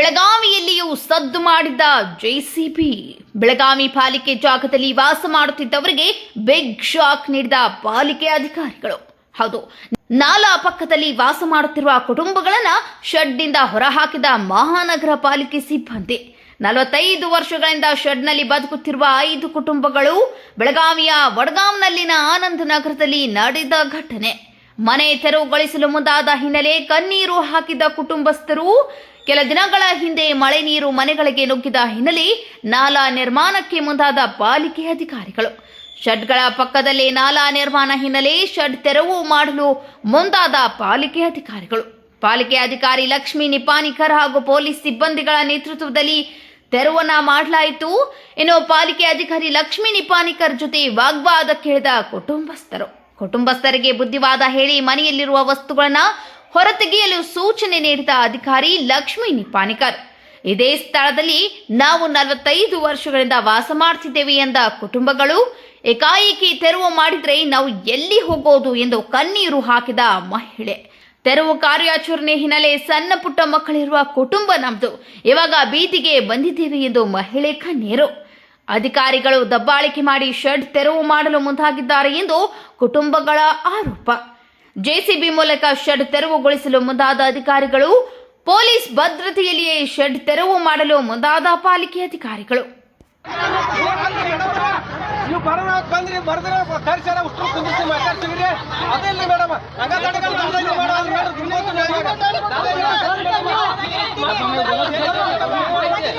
ಬೆಳಗಾವಿಯಲ್ಲಿಯೂ ಸದ್ದು ಮಾಡಿದ್ದ ಜೆಸಿಬಿ ಬೆಳಗಾವಿ ಪಾಲಿಕೆ ಜಾಗದಲ್ಲಿ ವಾಸ ಮಾಡುತ್ತಿದ್ದವರಿಗೆ ಬಿಗ್ ಶಾಕ್ ನೀಡಿದ ಪಾಲಿಕೆ ಅಧಿಕಾರಿಗಳು. ಹೌದು, ನಾಲಾ ಪಕ್ಕದಲ್ಲಿ ವಾಸ ಮಾಡುತ್ತಿರುವ ಕುಟುಂಬಗಳನ್ನ ಶೆಡ್ನಿಂದ ಹೊರಹಾಕಿದ ಮಹಾನಗರ ಪಾಲಿಕೆ ಸಿಬ್ಬಂದಿ. ನಲವತ್ತೈದು ವರ್ಷಗಳಿಂದ ಶೆಡ್ನಲ್ಲಿ ಬದುಕುತ್ತಿರುವ ಐದು ಕುಟುಂಬಗಳು ಬೆಳಗಾವಿಯ ವಡಗಾಂನಲ್ಲಿನ ಆನಂದ ನಗರದಲ್ಲಿ ನಡೆದ ಘಟನೆ. ಮನೆ ತೆರವುಗೊಳಿಸಲು ಮುಂದಾದ ಹಿನ್ನೆಲೆ ಕಣ್ಣೀರು ಹಾಕಿದ ಕುಟುಂಬಸ್ಥರು ಕೆಲ ದಿನಗಳ ಹಿಂದೆ ಮಳೆ ನೀರು ಮನೆಗಳಿಗೆ ನುಗ್ಗಿದ ಹಿನ್ನೆಲೆ ನಾಲಾ ನಿರ್ಮಾಣಕ್ಕೆ ಮುಂದಾದ ಪಾಲಿಕೆ ಅಧಿಕಾರಿಗಳು. ಶೆಡ್ಗಳ ಪಕ್ಕದಲ್ಲೇ ನಾಲಾ ನಿರ್ಮಾಣ ಹಿನ್ನೆಲೆ ಶೆಡ್ ತೆರವು ಮಾಡಲು ಮುಂದಾದ ಪಾಲಿಕೆ ಅಧಿಕಾರಿಗಳು. ಪಾಲಿಕೆ ಅಧಿಕಾರಿ ಲಕ್ಷ್ಮೀ ನಿಪಾನಿಕರ್ ಹಾಗೂ ಪೊಲೀಸ್ ಸಿಬ್ಬಂದಿಗಳ ನೇತೃತ್ವದಲ್ಲಿ ತೆರವನ್ನ ಮಾಡಲಾಯಿತು. ಇನ್ನು ಪಾಲಿಕೆ ಅಧಿಕಾರಿ ಲಕ್ಷ್ಮೀ ನಿಪಾನಿಕರ್ ಜೊತೆ ವಾಗ್ವಾದಕ್ಕಿಳಿದ ಕುಟುಂಬಸ್ಥರು. ಕುಟುಂಬಸ್ಥರಿಗೆ ಬುದ್ಧಿವಾದ ಹೇಳಿ ಮನೆಯಲ್ಲಿರುವ ವಸ್ತುಗಳನ್ನ ಹೊರತೆಗೆಯಲು ಸೂಚನೆ ನೀಡಿದ ಅಧಿಕಾರಿ ಲಕ್ಷ್ಮೀ ನಿಪಾನಿಕರ್ ಇದೇ ಸ್ಥಳದಲ್ಲಿ ನಾವು ನಲವತ್ತೈದು ವರ್ಷಗಳಿಂದ ವಾಸ ಮಾಡ್ತಿದ್ದೇವೆ ಎಂದ ಕುಟುಂಬಗಳು, ಏಕಾಏಕಿ ತೆರವು ಮಾಡಿದ್ರೆ ನಾವು ಎಲ್ಲಿ ಹೋಗೋದು ಎಂದು ಕಣ್ಣೀರು ಹಾಕಿದ ಮಹಿಳೆ. ತೆರವು ಕಾರ್ಯಾಚರಣೆ ಹಿನ್ನೆಲೆ ಸಣ್ಣ ಪುಟ್ಟ ಮಕ್ಕಳಿರುವ ಕುಟುಂಬ ನಮ್ದು. ಇವಾಗ ಬೀದಿಗೆ ಬಂದಿದ್ದೀವಿ ಎಂದು ಮಹಿಳೆ ಕಣ್ಣೀರು. ಅಧಿಕಾರಿಗಳು ದಬ್ಬಾಳಿಕೆ ಮಾಡಿ ಶೆಡ್ ತೆರವು ಮಾಡಲು ಮುಂದಾಗಿದ್ದಾರೆ ಎಂದು ಕುಟುಂಬಗಳ ಆರೋಪ. ಜೆಸಿಬಿ ಮೂಲಕ ಶೆಡ್ ತೆರವುಗೊಳಿಸಲು ಮುಂದಾದ ಅಧಿಕಾರಿಗಳು ಪೊಲೀಸ್ ಭದ್ರತೆಯಲ್ಲಿಯೇ ಶೆಡ್ ತೆರವು ಮಾಡಲು ಮುಂದಾದ ಪಾಲಿಕೆ ಅಧಿಕಾರಿಗಳು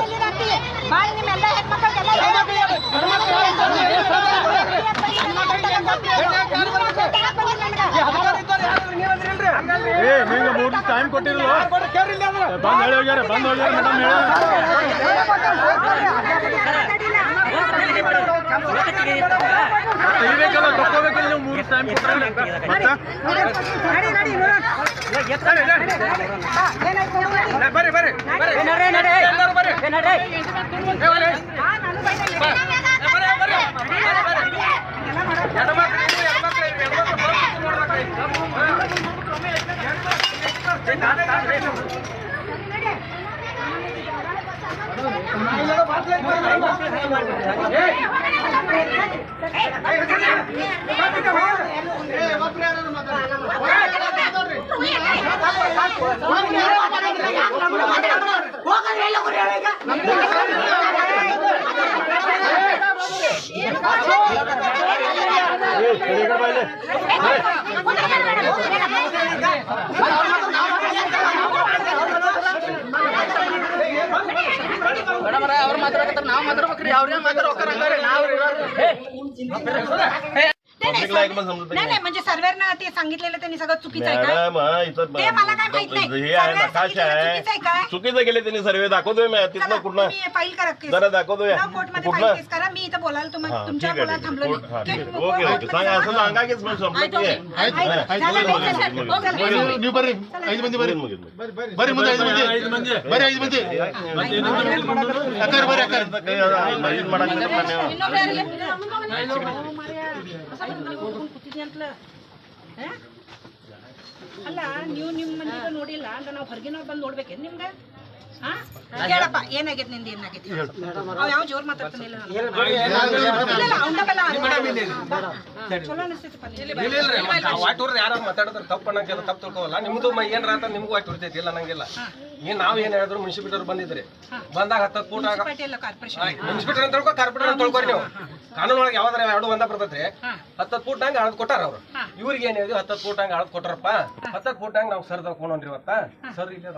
ತಿನ್ಬೇಕು ಬಾಳ್ ನಿಮ್ಮೆಲ್ಲ ಹೆಣ್ಮಕ್ಳಿಗೆಲ್ಲ ಏ ನಿಂಗೆ ಮೂರು ಟೈಮ್ ಕೊಟ್ಟಿರಲ್ಲ. ಬಂದ್ ಹೇಳಿ ಹೋಗ್ಯಾರ, ಬಂದ್ ಹೋಗ್ಯಾರ ಮೇಡಮ್ ತೆಗಿಬೇಕಲ್ಲ ತಕ್ಕೋಬೇಕಲ್ಲ, ನೀವು ಮೂರು ಟೈಮ್ ಕೊಟ್ಟರೆ ಬರ್ರಿ ಬರ್ರಿ ಬರ್ರಿ বাইলে ಎಲ್ಲರೂ ಬರ್ರಿ ಏ, ಬರ್ರಿ. ನಾವ್ ಇರ್ರಿ, म्हणजे ते सांगितलेलं त्यांनी सगळं चुकीचं आहे मला काय आहे चुकीचं केले त्यांनी सर्वे दाखवतोय तिथलं चला, तिथनं फाईल करा जरा दाखवतोय करा मी इथं बोलायला तुम्हाला तुमच्या बोलायला थांबलो ओके, ओके. सांगा, असं सांगा की मग बरं, ಅಲ್ಲ ನೀವು ನಿಮ್ಮ ಮನೆಯಿಂದ ನೋಡಿಲ್ಲ ಅಂದ್ರೆ ನಾವು ಹೊರಗಿನವ್ರು ಬಂದು ನೋಡ್ಬೇಕೇನು ನಿಮ್ಗೆ? ಹಾ? ಕೇಳಪ್ಪ ಏನಾಗೈತೆ ನಿಂದ ಏನಾಗೈತಿ? ಅವ್ ಯಾವ ಜೋರ್ ಮಾತಾಡ್ತಾನಿಲ್ಲ. ಚಲೋ ಅನಿಸ್ತೈತಪ್ಪ ಯಾರು ಮಾತಾಡಿದ್ರೆ ತಪ್ಪು ಅನ್ನಂಗಿಲ್ಲ ತಪ್ಪು ತಿಳ್ಕೊವಲ್ಲ ನಿಮ್ದು ಏನ್ ಏನ್ರ ಆತ ನಿಮ್ಗೂ ವಾಟ್ ಉರ್ತೈತಿ ಇಲ್ಲ ಅನ್ನಂಗಿಲ್ಲ ಏನ್ ನಾವ್ ಏನ್ ಹೇಳಿದ್ರು ಮುನ್ಸಿಪಿಟರ್ ಬಂದಿದ್ರಿ. ಬಂದಾಗ ಹತ್ತ ಕೂಟ ಮುನ್ಸಿಪಾಲ್ಟಿ ಅಂತ ತಿಳ್ಕೊ ಕಾರ್ಪೊರೇಟರ್ ಅಂತ ತಿಳ್ಕೊರಿ ನೀವು. ಕಾನೂನು ಒಳಗೆ ಯಾವ್ದಾರ ಎರಡು ಬಂದ ಬರ್ತೈತ್ರಿ. ಹತ್ತತ್ತು ಫೂಟ್ ಹಂಗ ಅಳದ್ ಕೊಟ್ಟಾರ ಅವ್ರು. ಇವ್ರಿಗೆ ಏನ್ ಹೇಳಿದ್ವಿ ಹತ್ತತ್ತು ಫೂಟ್ ಹಂಗ ಅಳದ್ ಕೊಟ್ಟಾರಪ್ಪ ಹತ್ತತ್ತು ಫೂಟ್ ಹಂಗ ನಾವ್ ಸರ್ ತಕೊಂಡ್ರಿ ಇವತ್ತ ಸರ್ ಇಲ್ಲೇ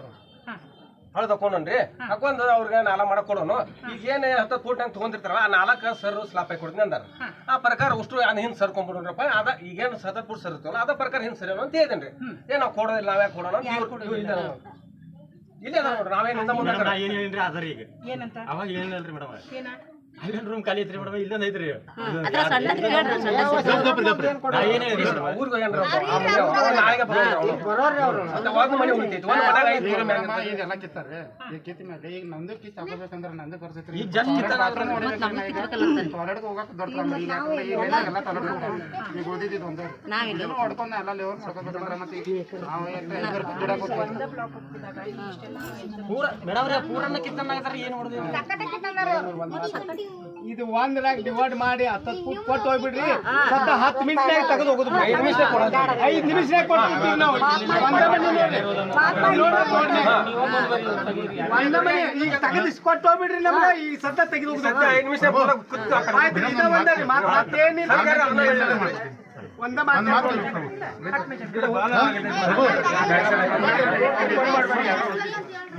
ಹಳದ್ ತಕೊಂಡ್ರಿ ಹಾಕೊಂಡ್ ಅವ್ರಿಗೆ ನಾಲ ಮಾಡಕ್ ಕೊಡೋನು. ಈಗ ಏನ್ ಹತ್ತ ಕೂಟ್ ಹಂಗ್ ತಗೊಂಡಿರ್ತಾರ ಆ ನಾಲ್ಕ ಸರ್ ಸ್ಲಾಪ್ ಹಾಕಿ ಕೊಡ್ತೀನಿ ಅಂದಾರ. ಆ ಪ್ರಕಾರ ಅಷ್ಟು ಅದ್ ಹಿಂದ್ ಸರ್ಕೊಂಡ್ಬಿಡ್ರಪ್ಪ ಅದ ಈಗೇನು ಸತತ್ ಫೂಟ್ ಸರ್ ಇರ್ತವಲ್ಲ ಅದ ಪ್ರಕಾರ ಹಿಂದ್ ಸರಿ ಅಂತ ಹೇಳ್ತೇನೆ ಏನ್ ನಾವ್ ಕೊಡೋದಿಲ್ಲ ನಾವೇ ಕೊಡೋಣ ಇಲ್ಲ ನೋಡ್ರಿ ನಾವೇನ್ ಹಿಂದ ಮುಂದೆ ಮೇಡಮ್, ಏನ್ ಹೇಳಿನ್ರಿ ಅದರ ಈಗ. ಏನಂತ? ಅವಾಗ ಏನಿಲ್ರಿ ಮೇಡಮ್? ಏನ? ಅಲ್ಲೇನ್ ರೂಮ್ ಖಾಲಿ ಐತ್ರಿ. ಮೇಡಮ್ ಇಲ್ಲೊಂದ್ ಐತ್ರಿ. ಪೂರ ಮೇಡಮ್ ಪೂರನ್ನ ಕಿತ್ತನ್ನಾಗತ್ತಾರ ಏನ್ ಹೊಡೆದ್ರಿ ಇದು ಒಂದ್ರಾಗ ಡಿವೈಡ್ ಮಾಡಿ ಹತ್ತತ್ತು ಫುಟ್ ಕೊಟ್ಟು ಹೋಗ್ಬಿಡ್ರಿ ಸದ್ದ ಹತ್ತು ಮಿನಿಟ್ನಾಗ ತೆಗೆದು ಹೋಗುದು ಐದ್ ನಿಮಿಷ. ಐದು ನಿಮಿಷನಾಗ ಕೊಟ್ಟಿರ್ತೀವಿ ನಾವು ಒಂದೇ ಮನೆ ನೋಡ್ರಿ. ಒಂದೇ ಮನೆ ಈಗ ತೆಗೆದು ಕೊಟ್ಟು ಹೋಗ್ಬಿಡ್ರಿ ನಮ್ಗೆ ಈ ಸತ್ತ ತೆಗೆದು ಹೋಗುದು ಐದ್ ನಿಮಿಷ ಆಯ್ತು ಇದ ಒಂದೇ ರೀ ಮಾತ್- ಮತ್ತೇನಿಲ್ಲ. ಒಂದ?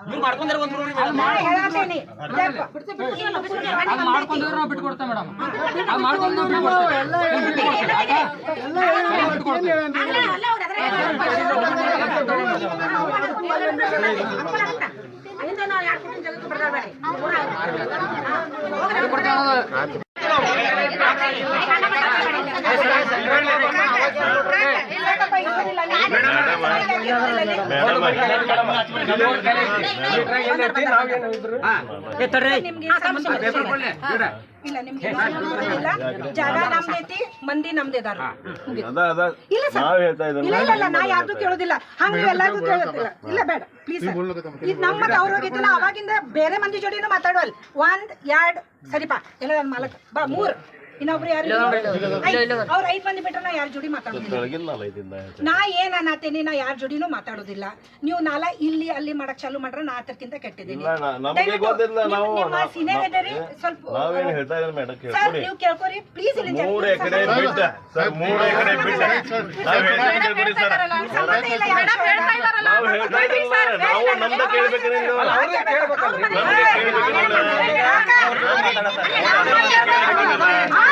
ಇವ್ರು ಮಾಡ್ಕೊಂಡಾರ ಒಂದ್ ರೂಮ್ ಮಾಡ್ಕೊಂಡ್ರೆ ನಾವು ಬಿಟ್ಕೊಡ್ತೇವೆ ಮೇಡಮ್ ಅದು ಮಾಡ್ಕೊಂಡು ಅಲ್ಲಿಂದ ನಾವು ಇಲ್ಲ. ಇಲ್ಲ ಇಲ್ಲ ಸರ್ ಇಲ್ಲ ನಾ ಯಾರ್ದು ಕೇಳೋದಿಲ್ಲ ಹಂಗ ಕೇಳೋದಿಲ್ಲ ಇಲ್ಲ ಬೇಡ ಪ್ಲೀಸ್ ಇದು ನಮ್ಮ ಅವ್ರ ಅವಾಗಿಂದ ಬೇರೆ ಮಂದಿ ಜೋಡಿನೂ ಮಾತಾಡೋಲ್ ಒಂದ್ ಎರಡ್ ಸರಿಪಾ ಎಲ್ಲ ಮಾಲಕ್ ಬಾ ಮೂರ್ ಇನ್ನೊಬ್ರು ಯಾರು ಅವ್ರ ಐದ್ ಮಂದಿ ಬಿಟ್ರೆ ನಾ ಯಾರ ಜೋಡಿ ಮಾತಾಡೋದಿಲ್ಲ ನಾ ಏನ್ ಅನ್ನತೇನಿ ನಾ ಯಾರ ಜೋಡಿನೂ ಮಾತಾಡೋದಿಲ್ಲ ನೀವು ನಾಲ ಇಲ್ಲಿ ಅಲ್ಲಿ ಮಾಡಕ್ ಚಾಲು ಮಾಡ್ರೆ ನಾ ಅದಕ್ಕಿಂತ ಕೆಟ್ಟಿದ್ದೀನಿ ನಮಗೆ ಗೊತ್ತಿಲ್ಲ ನಾವು ಸೀನಿಯರ್ ಇದರಿ ಸ್ವಲ್ಪ ಸರ್ ನೀವು ಕೇಳ್ಕೊರಿ ಪ್ಲೀಸ್ ಇಲ್ಲಿ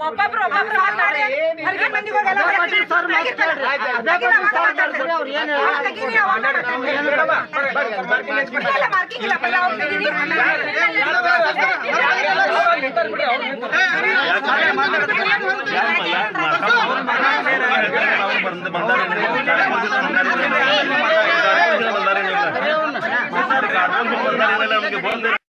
ಒಬ್ಬೊಬ್ರು ಒಬ್ಬೊಬ್ರು ಮಾತಾಡಿ ಹೊರಗೆ ಮಂದಿಗಳಿಗೆಲ್ಲ ಹೊರಗೆ ತೆಗೀರಿ, ತೆಗೀರಿ, ಮಾತಾಡ್ತಾರೆ. ಅವ್ರು ತೆಗೀರಿ, ಅವ್ರು ಮಾತಾಡ್ತಾರೆ. ಇಲ್ಲ, marking ಇಲ್ಲ, ಪೈಲ ಅವ್ರು ತೆಗೀರಿ. ಬಂದಾರೆ ಬಂದಾರೆ